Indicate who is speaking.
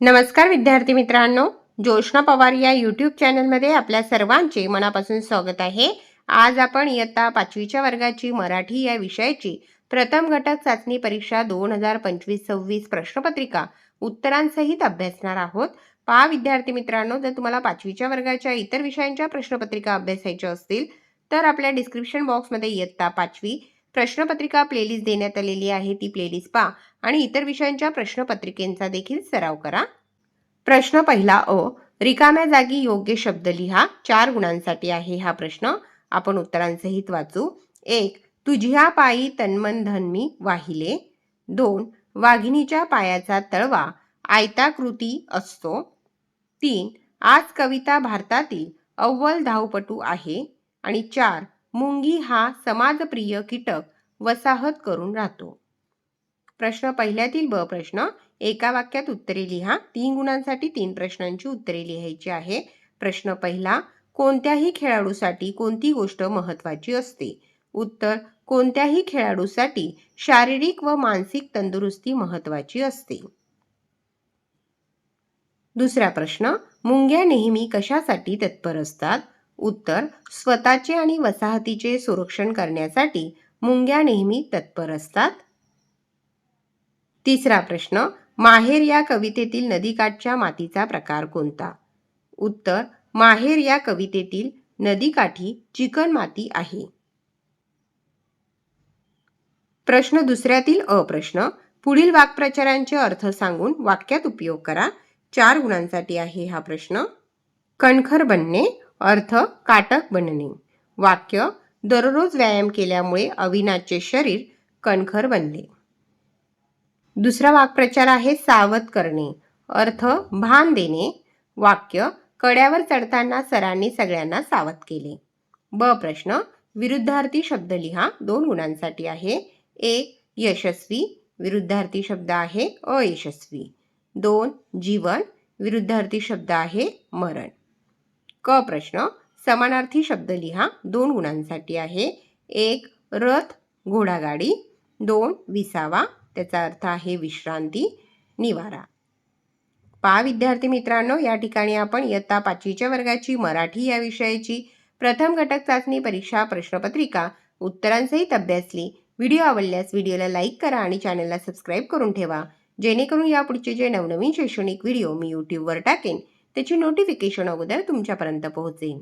Speaker 1: नमस्कार विद्यार्थी मित्रांनो जोशना पवार या यूट्यूब चॅनलमध्ये आपल्या सर्वांचे मनापासून स्वागत आहे. आज आपण इयत्ता पाचवीच्या वर्गाची मराठी या विषयाची प्रथम घटक चाचणी परीक्षा दोन हजार पंचवीस सव्वीस प्रश्नपत्रिका उत्तरांसहित अभ्यासणार आहोत. पहा विद्यार्थी मित्रांनो जर तुम्हाला पाचवीच्या वर्गाच्या इतर विषयांच्या प्रश्नपत्रिका अभ्यासायच्या असतील तर आपल्या डिस्क्रिप्शन बॉक्समध्ये इयत्ता पाचवी प्रश्नपत्रिका प्लेलिस्ट देण्यात आलेली आहे ती प्लेलिस्ट पहा. आणि इतर विषयांच्या प्रश्नपत्रिकेंचा देखील सराव करा. प्रश्न पहिला अ रिकाम्या जागी योग्य शब्द लिहा. चार गुणांसाठी आहे हा प्रश्न. आपण उत्तरांसहित वाचू. एक तुझ्या पायी तन्मन धन मी वाहिले. दोन वाघिणीच्या पायाचा तळवा. आयताकृती असतो. तीन आज कविता भारतातील अव्वल धावपटू आहे. आणि चार मुंगी हा समाजप्रिय कीटक वसाहत करून राहतो. प्रश्न पहिल्यातील ब प्रश्न एका वाक्यात उत्तरे लिहा. तीन गुणांसाठी तीन प्रश्नांची उत्तरे लिहायची आहे. प्रश्न पहिला कोणत्याही खेळाडूसाठी कोणती गोष्ट महत्त्वाची असते? उत्तर कोणत्याही खेळाडूसाठी शारीरिक व मानसिक तंदुरुस्ती महत्त्वाची असते. दुसरा प्रश्न मुंग्या नेहमी कशासाठी तत्पर असतात? उत्तर स्वतःचे आणि वसाहतीचे संरक्षण करण्यासाठी मुंग्या नेहमी तत्पर असतात. तिसरा प्रश्न माहेर या कवितेतील नदीकाठच्या मातीचा प्रकार कोणता? उत्तर माहेर या कवितेतील नदीकाठी चिकन माती आहे. प्रश्न दुसऱ्यातील अ प्रश्न पुढील वाक्प्रचारांचे अर्थ सांगून वाक्यात उपयोग करा. चार गुणांसाठी आहे हा प्रश्न. कणखर बनणे अर्थ काटक बनणे. वाक्य दररोज व्यायाम केल्यामुळे अविनाचे शरीर कणखर बनले. दुसरा वाक्प्रचार आहे सावध करणे. अर्थ भान देणे. वाक्य कड्यावर चढताना सरांनी सगळ्यांना सावध केले. ब प्रश्न विरुद्धार्थी शब्द लिहा. दोन गुणांसाठी आहे. एक यशस्वी. विरुद्धार्थी शब्द आहे अयशस्वी. दोन जीवन. विरुद्धार्थी शब्द आहे मरण. क प्रश्न. समानार्थी शब्द लिहा. दोन गुणांसाठी आहे. एक रथ घोडागाडी. दोन विसावा. त्याचा अर्थ आहे विश्रांती निवारा. पा विद्यार्थी मित्रांनो या ठिकाणी आपण इयत्ता पाचवीच्या वर्गाची मराठी या विषयाची प्रथम घटक चाचणी परीक्षा प्रश्नपत्रिका उत्तरांसहित अभ्यासली व्हिडिओ आवडल्यास व्हिडिओला लाईक करा आणि चॅनलला सबस्क्राईब करून ठेवा. जेणेकरून यापुढचे जे नवनवीन शैक्षणिक व्हिडिओ मी यूट्यूबवर टाकेन त्याची नोटिफिकेशन अगोदर तुमच्यापर्यंत पोहोचेल